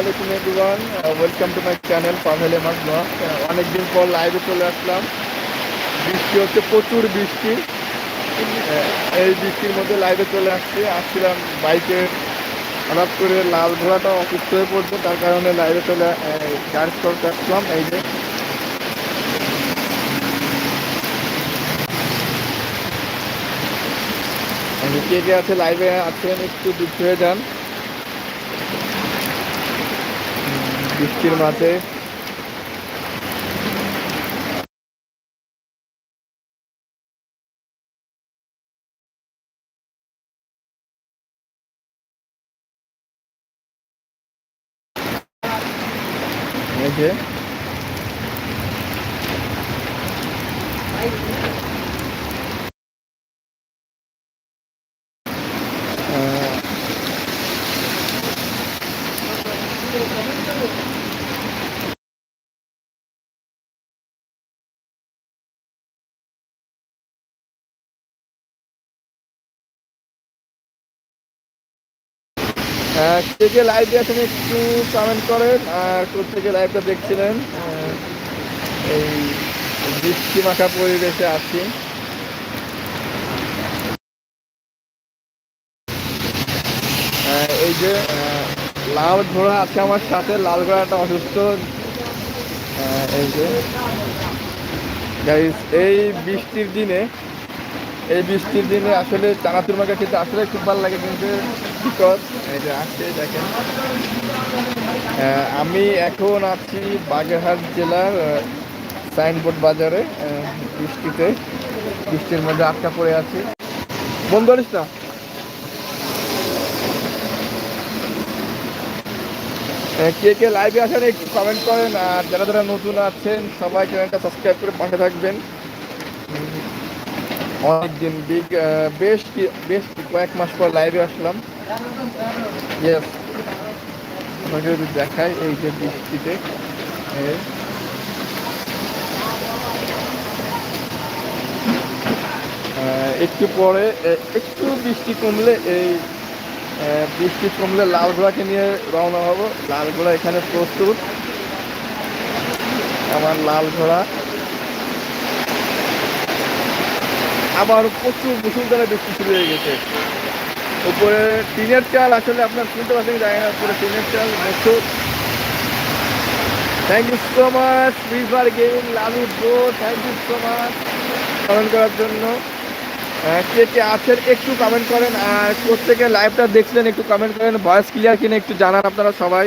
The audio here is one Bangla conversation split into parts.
আলাইকুম everyone welcome to my channel পাভেলে blog অনেকদিন পর লাইভে চলে আসলাম। বৃষ্টি হচ্ছে, প্রচুর বৃষ্টি। এই বৃষ্টির মধ্যে লাইভে চলে আসছি। আসছিলাম বাইকে হঠাৎ করে লাল ঘোড়াটা অসুস্থ হয়ে পড়ছে, তার কারণে লাইভে চলে চার্জ করতে আসলাম এই যে। কে কে আছে লাইভে আছেন, একটু দূর হয়ে যান। বৃষ্টির মাঝে এই যে কে কে লাইভে আছেন একটু কমেন্ট করেন, আর থেকে লাইভটা দেখছিলেন। এই বৃষ্টি মাখা পরিবেশে আছি। এই যে লাল ঘোড়া আছে আমার সাথে, লাল ঘোড়াটা অসুস্থ। এই যে এই বৃষ্টির দিনে, এই বৃষ্টির দিনে আসলে চানাচুর মাখা খেতে আসলে খুব ভালো লাগে কিন্তু বিকজ এই যে আসছে, দেখেন। আমি এখন আছি বাগেরহাট জেলার সাইনবোর্ড বাজারে বৃষ্টিতে। বৃষ্টির মধ্যে আটকা পড়ে আছি। বন্ধ করিস না? কে কে লাইভে আসেন একটু কমেন্ট করেন, আর যারা যারা নতুন আছেন, সবাই চ্যানেলটা সাবস্ক্রাইব করে পাশে থাকবেন। অনেকদিন বিগ বেশ বেশ কয়েক মাস পর লাইভে আসলাম। যদি দেখাই এই যে বৃষ্টিতে। একটু পরে একটু বৃষ্টি কমলে এই বৃষ্টি কমলে লাল ঘোড়াকে নিয়ে রওনা হব। লাল ঘোড়া এখানে প্রস্তুত। আমার লাল ঘোড়া আবার প্রচুর মুসুলধারে বৃষ্টি শুরু হয়ে গেছে। উপরে টিনের চাল, আসলে আপনার শুনতে পাচ্ছেন জানি না, উপরে টিনের চাল, মসুর। Thank you so much Free Fire gaming Lalu bro thank you so much comment করার জন্য। কে কে আছেন একটু কমেন্ট করেন, আর প্রত্যেকে লাইভটা দেখলেন, একটু কমেন্ট করেন। ভয়েস ক্লিয়ার কিনা একটু জানান আপনারা সবাই।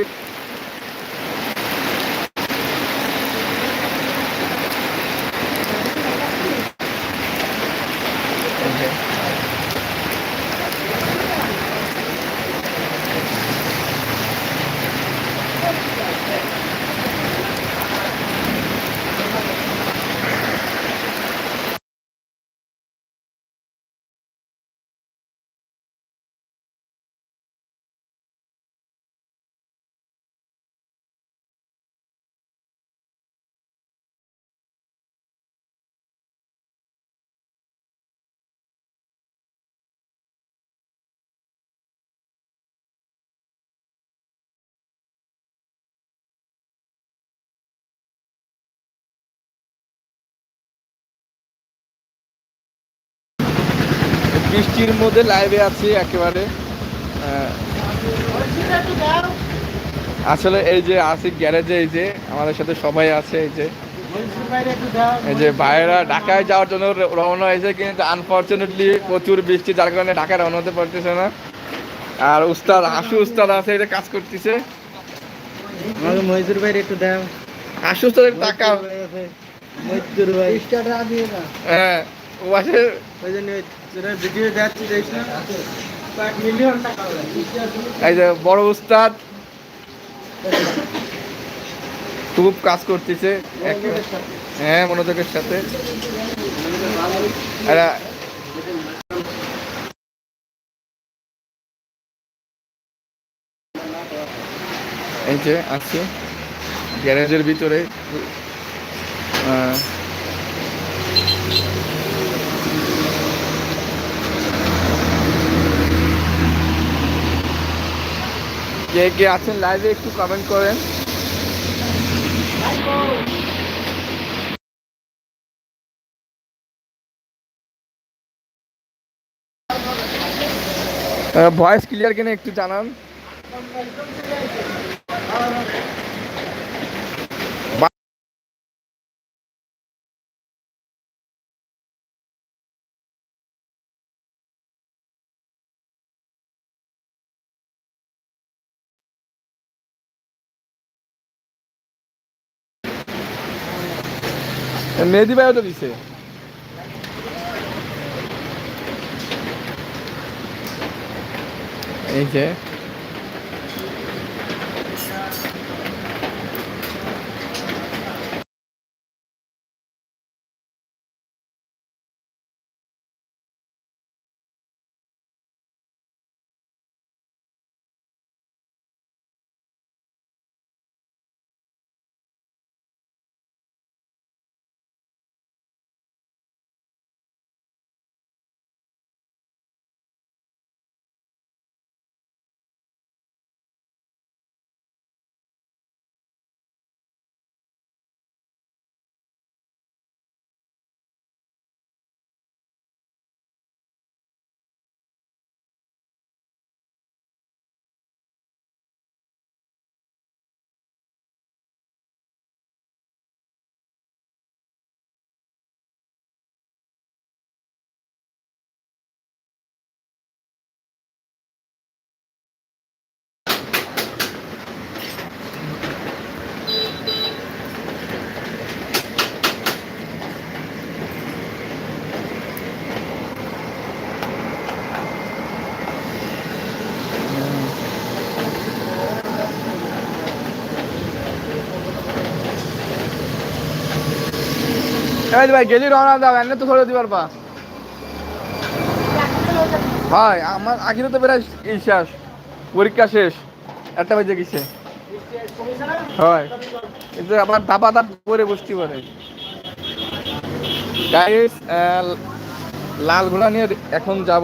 বৃষ্টির মধ্যে লাইভে আছি একেবারে। আসলে এই যে আছি গ্যারেজে এই যে আমাদের সাথে সবাই আছে এই যে এই যে ভাইয়েরা ঢাকায় যাওয়ার জন্য রওনা হয়েছে কিন্তু আনফর্চুনেটলি প্রচুর বৃষ্টি যার কারণে ঢাকায় রওনা হতে পারতেছে না। আর উস্তাদ আশু উস্তাদ আছে এটা কাজ করতেছে। মহিদুর একটু দাও টাকা ভাই। হ্যাঁ ও আছে। ওই জন্য বড় উস্তাদ খুব কাজ করতেছে। হ্যাঁ মনোযোগের সাথে। এই যে আছি গ্যারেজের ভিতরে কে কে আছেন লাইভে একটু কমেন্ট করেন। ভয়েস ক্লিয়ার কিনা একটু জানান। মেহেদি ভাইও তো দিছে। এই যে। এই ভাই, গেলি রওনা দাও, এনে তো দিবার পা। হয় আমার আখিরে তো শেষ, পরীক্ষা শেষ, একটা বাজে গেছে। হয়, কিন্তু আবার দাবা দাপ করে বসতে পারে। লাল ঘোড়া নিয়ে এখন যাব।